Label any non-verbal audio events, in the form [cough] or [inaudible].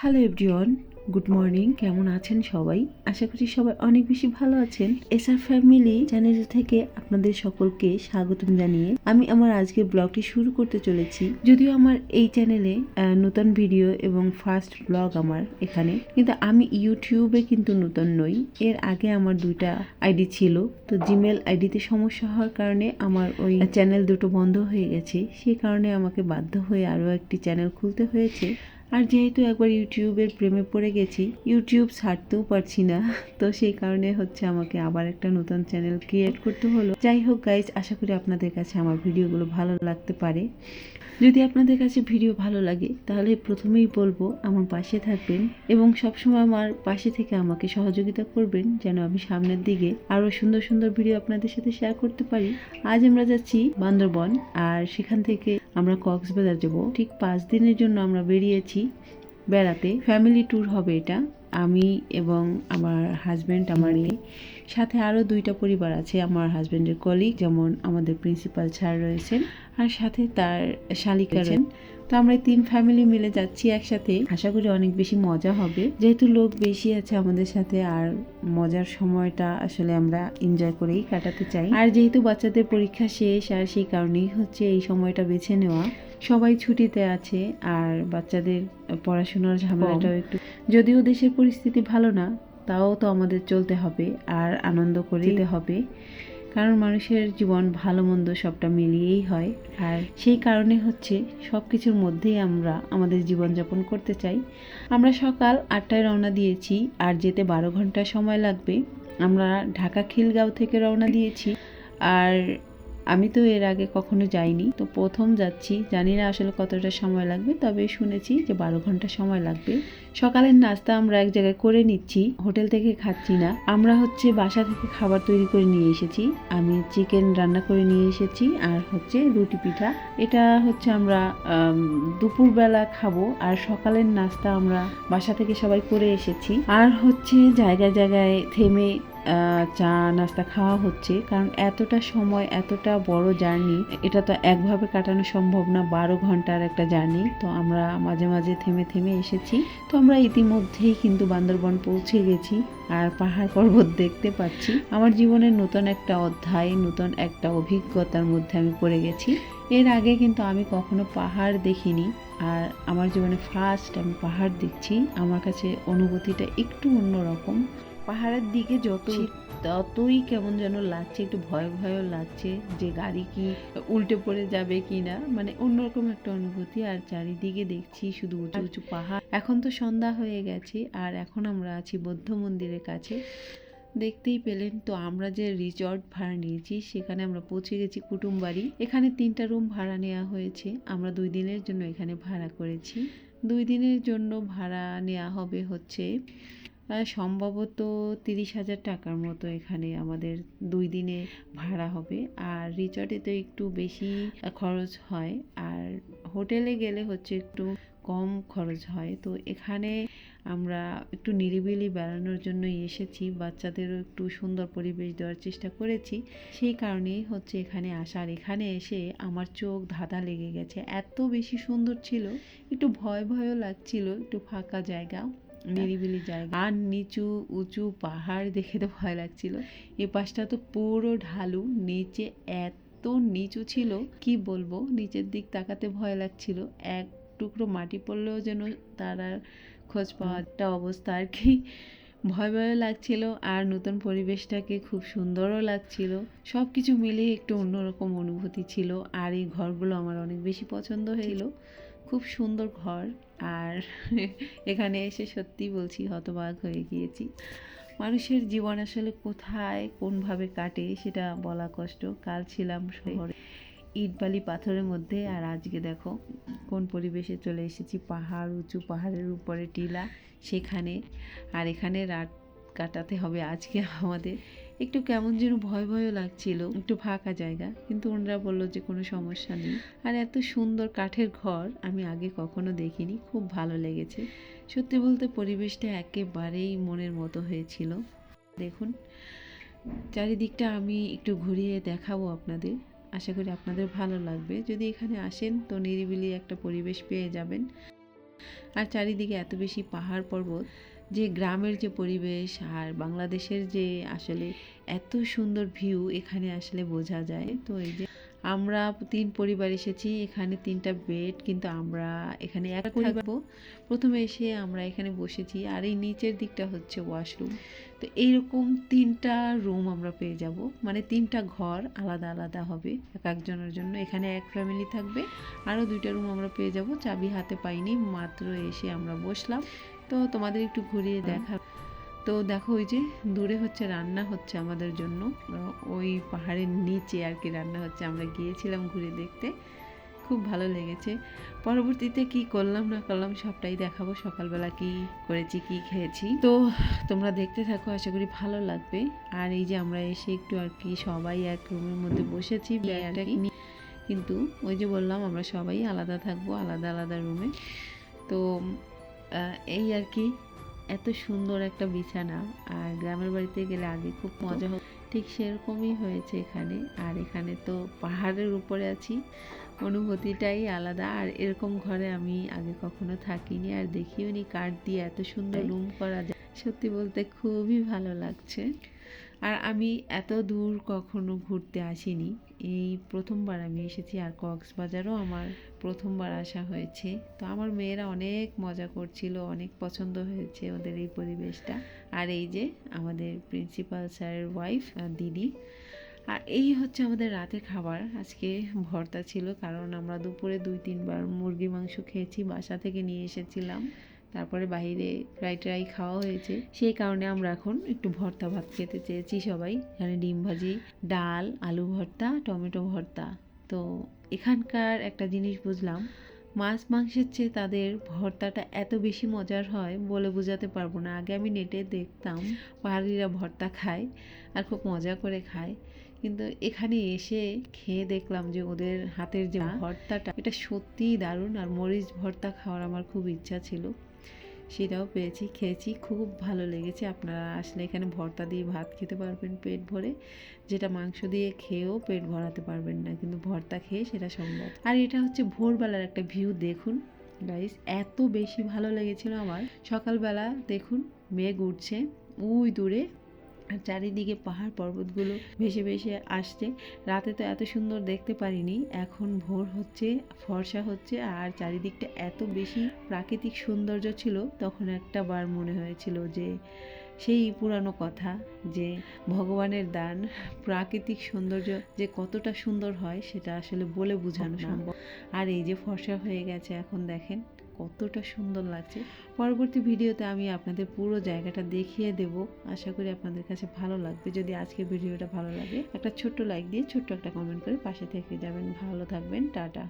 Hello everyone good morning কেমন আছেন সবাই? আশা করি সবাই অনেক বেশি ভালো আছেন। এসআর ফ্যামিলি চ্যানেল থেকে আপনাদের সকলকে স্বাগতম জানিয়ে আমি আমার আজকে ব্লগটি শুরু করতে চলেছি। যদিও আমার এই চ্যানেলে নতুন ভিডিও এবং ফার্স্ট ব্লগ আমার এখানে। কিন্তু আমি ইউটিউবে কিন্তু নতুন নই। এর আগে আমার দুইটা আইডি ছিল। তো জিমেল আইডিতে সমস্যা হওয়ার কারণে আমার ওই চ্যানেল দুটো বন্ধ হয়ে গেছে। সেই কারণে আমাকে বাধ্য হয়ে আরও একটি চ্যানেল খুলতে হয়েছে। আর যেহেতু একবার ইউটিউবের প্রেমে পড়ে গেছি, ইউটিউব ছাড়তেও পারছি না। [laughs] তো সেই কারণে হচ্ছে আমাকে আবার একটা নতুন চ্যানেল ক্রিয়েট করতে হলো। যাই হোক গাইজ আশা করি আপনাদের কাছে আমার ভিডিওগুলো ভালো লাগতে পারে। যদি আপনাদের কাছে ভিডিও ভালো লাগে, তাহলে প্রথমেই বলব আমার পাশে থাকবেন এবং সবসময় আমার পাশে থেকে আমাকে সহযোগিতা করবেন যেন আমি সামনের দিকে আরও সুন্দর সুন্দর ভিডিও আপনাদের সাথে শেয়ার করতে পারি। আজ আমরা যাচ্ছি বান্দরবন আর সেখান থেকে আমরা কক্সবাজার যাব। ঠিক পাঁচ দিনের জন্য আমরা বেরিয়েছি বেড়াতে। ফ্যামিলি ট্যুর হবে এটা। আমি এবং আমার হাজব্যান্ড আমার মেয়ে, সাথে আরও দুইটা পরিবার আছে, আমার হাজব্যান্ডের কলিগ যেমন আমাদের প্রিন্সিপাল স্যার রয়েছেন, আর সাথে তার শালিকা রয়েছেন। তো আমরা তিন ফ্যামিলি মিলে যাচ্ছি একসাথে। আশা করি অনেক বেশি মজা হবে। যেহেতু লোক বেশি আছে আমাদের সাথে, আর মজার সময়টা আসলে আমরা এনজয় করেই কাটাতে চাই। আর যেহেতু বাচ্চাদের পরীক্ষা শেষ, আর সেই কারণেই হচ্ছে এই সময়টা বেছে নেওয়া। সবাই ছুটিতে আছে আর বাচ্চাদের পড়াশোনার ঝামেলাটাও একটু যদিও দেশের পরিস্থিতি ভালো না তাও তো আমাদের চলতে হবে আর আনন্দ করে হবে। কারণ মানুষের জীবন ভালো মন্দ সবটা মিলিয়েই হয়। আর সেই কারণে হচ্ছে সব কিছুর মধ্যেই আমরা আমাদের জীবনযাপন করতে চাই। আমরা সকাল আটটায় রওনা দিয়েছি আর যেতে বারো ঘণ্টা সময় লাগবে। আমরা ঢাকা খিলগাঁও থেকে রওনা দিয়েছি। আর আমি তো এর আগে কখনো যাইনি। তো প্রথম যাচ্ছি। জানি না আসলে কতটা সময় লাগবে তবে শুনেছি যে বারো ঘণ্টা সময় লাগবে। সকালের নাস্তা আমরা এক জায়গায় করে নিচ্ছি হোটেল থেকে খাচ্ছি না। আমরা হচ্ছে বাসা থেকে খাবার তৈরি করে নিয়ে এসেছি। আমি চিকেন রান্না করে নিয়ে এসেছি আর হচ্ছে রুটি পিঠা। এটা হচ্ছে আমরা আম, দুপুরবেলা খাব আর সকালের নাস্তা আমরা বাসা থেকে সবাই করে এসেছি। আর হচ্ছে জায়গায় জায়গায় থেমে চা নাস্তা খাওয়া হচ্ছে। কারণ এতটা সময়, এতটা বড় জার্নি, এটা তো একভাবে কাটানো সম্ভব না, বারো ঘণ্টার একটা জার্নি। তো আমরা মাঝে মাঝে থেমে থেমে এসেছি। তো আমরা ইতিমধ্যেই কিন্তু বান্দরবন পৌঁছে গেছি আর পাহাড় পর্বত দেখতে পাচ্ছি। আমার জীবনের নতুন একটা অধ্যায়, নতুন একটা অভিজ্ঞতার মধ্যে আমি পড়ে গেছি। এর আগে কিন্তু আমি কখনো পাহাড় দেখিনি আর আমার জীবনে ফার্স্ট আমি পাহাড় দেখছি। আমার কাছে অনুভূতিটা একটু অন্যরকম। পাহাড়ের দিকে যত ততই কেমন যেন লাগছে একটু ভয় ভয়ও লাগছে যে গাড়ি কি উল্টে পড়ে যাবে কি না মানে অন্যরকম একটা অনুভূতি আর চারিদিকে দেখছি শুধু উঁচু উঁচু পাহাড়। এখন তো সন্ধ্যা হয়ে গেছে আর এখন আমরা আছি বৌদ্ধ মন্দিরের কাছে। দেখতেই পেলেন তো আমরা যে রিসর্ট ভাড়া নিয়েছি সেখানে আমরা পৌঁছে গেছি কুটুম বাড়ি এখানে তিনটা রুম ভাড়া নেওয়া হয়েছে আমরা দুই দিনের জন্য এখানে ভাড়া করেছি। দুই দিনের জন্য ভাড়া নেওয়া হবে হচ্ছে সম্ভবত তিরিশ হাজার টাকার মতো এখানে আমাদের দুই দিনে ভাড়া হবে। আর রিসর্টে তো একটু বেশি খরচ হয়। আর হোটেলে গেলে হচ্ছে একটু কম খরচ হয়। তো এখানে আমরা একটু নিরিবিলি বেড়ানোর জন্যই এসেছি। বাচ্চাদেরও একটু সুন্দর পরিবেশ দেওয়ার চেষ্টা করেছি। সেই কারণেই হচ্ছে এখানে আসার এখানে এসে আমার চোখ ধাঁধা লেগে গেছে। এত বেশি সুন্দর ছিল। একটু ভয় ভয়ও লাগছিল। একটু ফাঁকা জায়গা। নিরিবিলি জায়গা। আর নিচু উঁচু পাহাড় দেখে তো ভয় লাগছিল। এ পাশটা তো পুরো ঢালু নিচে এত নিচু ছিল কি বলব নিচের দিক তাকাতে ভয় লাগছিল। এক টুকরো মাটি পড়লেও যেন তার আর খোঁজ পাওয়া একটা অবস্থা আর কি। ভয় ভয় লাগছিল আর নতুন পরিবেশটাকে খুব সুন্দরও লাগছিল। সব কিছু মিলিয়ে একটু অন্যরকম অনুভূতি ছিল আর এই ঘরগুলো আমার অনেক বেশি পছন্দ হলো খুব সুন্দর ঘর। আর [laughs] এখানে এসে সত্যি বলছি হতবাক হয়ে গিয়েছি। মানুষের জীবন আসলে কোথায়, কোনভাবে কাটে সেটা বলা কষ্ট। কাল ছিলাম শহরে ইট বালি পাথরের মধ্যে। আর আজকে দেখো, কোন পরিবেশে চলে এসেছি? পাহাড়, উঁচু পাহাড়ের উপরে টিলা, সেখানে। আর এখানে রাত কাটাতে হবে আজকে আমাদের। একটু কেমন যেন ভয় ভয়ও লাগছিল, একটু ফাঁকা জায়গা, কিন্তু ওনারা বলল যে কোনো সমস্যা নেই। আর এত সুন্দর কাঠের ঘর আমি আগে কখনো দেখিনি, খুব ভালো লেগেছে। সত্যি বলতে পরিবেশটা একেবারেই মনের মতো হয়েছিল। দেখুন, চারিদিকটা আমি একটু ঘুরিয়ে দেখাবো আপনাদের। আশা করি আপনাদের ভালো লাগবে। যদি এখানে আসেন, তো নিরিবিলি একটা পরিবেশ পেয়ে যাবেন। আর চারিদিকে এত বেশি পাহাড় পর্বত যে গ্রামের যে পরিবেশ আর বাংলাদেশের যে আসলে এত সুন্দর ভিউ এখানে আসলে বোঝা যায়। তো এই যে আমরা তিন পরিবার এসেছি, এখানে তিনটা বেড কিন্তু আমরা এখানে এক থাকব। প্রথমে এসে আমরা এখানে বসেছি আর এই নিচের দিকটা হচ্ছে ওয়াশরুম তো এইরকম তিনটা রুম আমরা পেয়ে যাব। মানে তিনটা ঘর আলাদা আলাদা হবে এক একজনের জন্য। এখানে এক ফ্যামিলি থাকবে। আরও দুইটা রুম আমরা পেয়ে যাব। চাবি হাতে পাইনি, মাত্র এসে আমরা বসলাম। তো তোমাদের একটু ঘুরিয়ে দেখা। তো দেখো ওই যে দূরে হচ্ছে রান্না হচ্ছে আমাদের জন্য। ওই পাহাড়ের নিচে আর কি রান্না হচ্ছে। আমরা গিয়েছিলাম ঘুরে দেখতে। খুব ভালো লেগেছে। পরবর্তীতে কি করলাম না করলাম সবটাই দেখাবো। সকালবেলা কি করেছি কি খেয়েছি। তো তোমরা দেখতে থাকো আশা করি ভালো লাগবে। আর এই যে আমরা এসে একটু আর কি সবাই এক রুমের মধ্যে বসেছি কিন্তু ওই যে বললাম আমরা সবাই আলাদা থাকব আলাদা আলাদা রুমে। তো এই আর কি এত সুন্দর একটা বিছানা। আর গ্রামের বাড়িতে গেলে আগে খুব মজা হতো। ঠিক সেরকমই হয়েছে এখানে। আর এখানে তো পাহাড়ের উপরে আছি। অনুভূতিটাই আলাদা। আর এরকম ঘরে আমি আগে কখনো থাকিনি। আর দেখিও নি কাঠ দিয়ে এত সুন্দর রুম করা যায়। সত্যি বলতে খুবই ভালো লাগছে। আর আমি এত দূর কখনো ঘুরতে আসিনি। এই প্রথমবার আমি এসেছি আর কক্সবাজারও আমার প্রথমবার আসা হয়েছে। তো আমার মেয়েরা অনেক মজা করছিল, অনেক পছন্দ হয়েছে ওদের এই পরিবেশটা। আর এই যে আমাদের প্রিন্সিপাল স্যারের ওয়াইফ দিদি। আর এই হচ্ছে আমাদের রাতের খাবার। আজকে ভর্তা ছিল, কারণ আমরা দুপুরে দুই তিনবার মুরগি মাংস খেয়েছি, বাসা থেকে নিয়ে এসেছিলাম। তারপরে বাইরে ফ্রাই ট্রাই খাওয়া হয়েছে। সেই কারণে আমরা এখন একটু ভর্তা ভাত খেতে চেয়েছি সবাই। এখানে ডিম ভাজি ডাল আলু ভর্তা টমেটো ভর্তা। তো এখানকার একটা জিনিস বুঝলাম মাছ মাংসের চেয়ে তাদের ভর্তাটা এত বেশি মজার হয় বলে বোঝাতে পারব না। আগে আমি নেটে দেখতাম পাহাড়িরা ভর্তা খায় আর খুব মজা করে খায়। কিন্তু এখানে এসে খেয়ে দেখলাম যে ওদের হাতের যে ভর্তাটা এটা সত্যিই দারুণ। আর মরিচ ভর্তা খাওয়ার আমার খুব ইচ্ছা ছিল। সেটাও পেয়েছি, খেয়েছি, খুব ভালো লেগেছে। আপনারা আসলে এখানে ভর্তা দিয়ে ভাত খেতে পারবেন পেট ভরে। যেটা মাংস দিয়ে খেয়েও পেট ভরাতে পারবেন না, কিন্তু ভর্তা খেয়ে সেটা সম্ভব। আর এটা হচ্ছে ভোরবেলার একটা ভিউ, দেখুন। গাইস এত বেশি ভালো লেগেছিল আমার। সকালবেলা দেখুন, মেঘ উঠছে। উই দূরে চারিদিকে পাহাড় পর্বতগুলো ভেসে ভেসে আসছে। রাতে তো এত সুন্দর দেখতে পারিনি। এখন ভোর হচ্ছে ফর্সা হচ্ছে আর চারিদিকটা এত বেশি প্রাকৃতিক সৌন্দর্য ছিল তখন একটা বার মনে হয়েছিল যে সেই পুরানো কথা যে ভগবানের দান প্রাকৃতিক সৌন্দর্য যে কতটা সুন্দর হয় সেটা আসলে বলে বোঝানো সম্ভব। আর এই যে ফর্সা হয়ে গেছে এখন দেখেন কতটা সুন্দর লাগছে। পরবর্তী ভিডিওতে আমি আপনাদের পুরো জায়গাটা দেখিয়ে দেব। আশা করি আপনাদের কাছে ভালো লাগবে। যদি আজকে ভিডিওটা ভালো লাগে, একটা ছোট্ট লাইক দিয়ে ছোট্ট একটা কমেন্ট করে পাশে থেকে যাবেন। ভালো থাকবেন। টাটা।